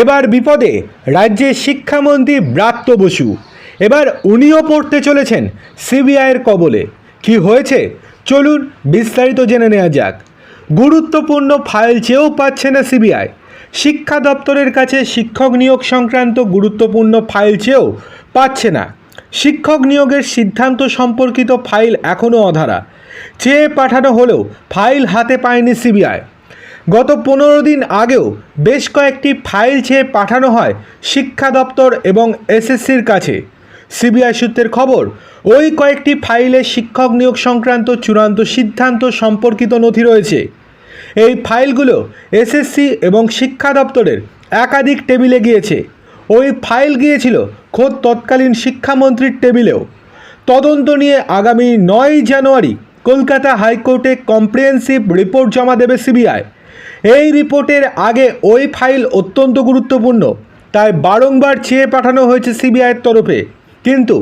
এবার বিপদে রাজ্যের শিক্ষামন্ত্রী ব্রাত্য বসু। এবার উনিও পড়তে চলেছেন সিবিআইয়ের কবলে। কি হয়েছে? চলুন বিস্তারিত জেনে নেওয়া যাক। গুরুত্বপূর্ণ ফাইল চেয়েও পাচ্ছে না সিবিআই। শিক্ষা দপ্তরের কাছে শিক্ষক নিয়োগ সংক্রান্ত গুরুত্বপূর্ণ ফাইল চেয়েও পাচ্ছে না। শিক্ষক নিয়োগের সিদ্ধান্ত সম্পর্কিত ফাইল এখনও অধারা। চেয়ে পাঠানো হলেও ফাইল হাতে পায়নি সিবিআই। গত পনেরো দিন আগেও বেশ কয়েকটি ফাইল চেয়ে পাঠানো হয় শিক্ষা দপ্তর এবং এসএসসির কাছে। সিবিআই সূত্রের খবর, ওই কয়েকটি ফাইলে শিক্ষক নিয়োগ সংক্রান্ত চূড়ান্ত সিদ্ধান্ত সম্পর্কিত নথি রয়েছে। এই ফাইলগুলো এসএসসি এবং শিক্ষা দপ্তরের একাধিক টেবিলে গিয়েছে। ওই ফাইল গিয়েছিল খোদ তৎকালীন শিক্ষামন্ত্রীর টেবিলেও। তদন্ত নিয়ে আগামী নয় জানুয়ারি কলকাতা হাইকোর্টে কম্প্রিহেন্সিভ রিপোর্ট জমা দেবে সিবিআই। এই রিপোর্টের আগে ওই ফাইল অত্যন্ত গুরুত্বপূর্ণ, তাই বারংবার চেয়ে পাঠানো হয়েছে সিবিআইয়ের তরফে। কিন্তু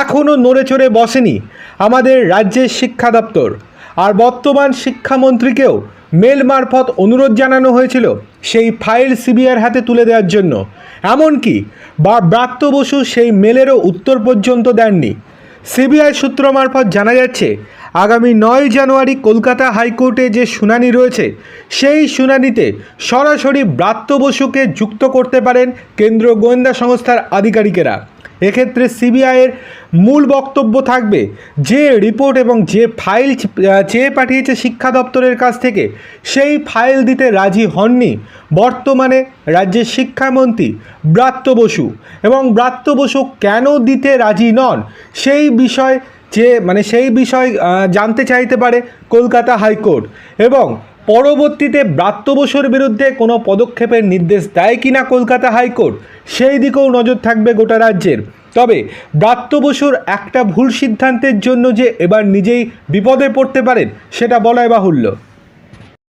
এখনও নড়ে চড়ে বসেনি আমাদের রাজ্যের শিক্ষা দপ্তর। আর বর্তমান শিক্ষামন্ত্রীকেও মেল মারফত অনুরোধ জানানো হয়েছিল সেই ফাইল সিবিআইয়ের হাতে তুলে দেওয়ার জন্য। এমনকি বা ব্রাত্য বসু সেই মেলেরও উত্তর পর্যন্ত দেননি। সিবিআই সূত্র মারফত জানা যাচ্ছে আগামী নয় জানুয়ারি কলকাতা হাইকোর্টে যে শুনানি রয়েছে, সেই শুনানিতে সরাসরি ব্রাত্য বসুকে যুক্ত করতে পারেন কেন্দ্র গোয়েন্দা সংস্থার আধিকারিকেরা। এক্ষেত্রে সিবিআইয়ের মূল বক্তব্য থাকবে যে রিপোর্ট এবং যে ফাইল চেয়ে পাঠিয়েছে শিক্ষা দপ্তরের কাছ থেকে, সেই ফাইল দিতে রাজি হননি বর্তমানে রাজ্যের শিক্ষামন্ত্রী ব্রাত্য বসু। এবং ব্রাত্য বসু কেন দিতে রাজি নন, সেই বিষয় যে মানে সেই বিষয় জানতে চাইতে পারে কলকাতা হাইকোর্ট। এবং পরবর্তীতে ব্রাত্য বসুর বিরুদ্ধে কোনো পদক্ষেপের নির্দেশ দেয় কি না কলকাতা হাইকোর্ট, সেই দিকেও নজর থাকবে গোটা রাজ্যের। তবে ব্রাত্য বসুর একটা ভুল সিদ্ধান্তের জন্য যে এবার নিজেই বিপদে পড়তে পারেন, সেটা বলাই বাহুল্য।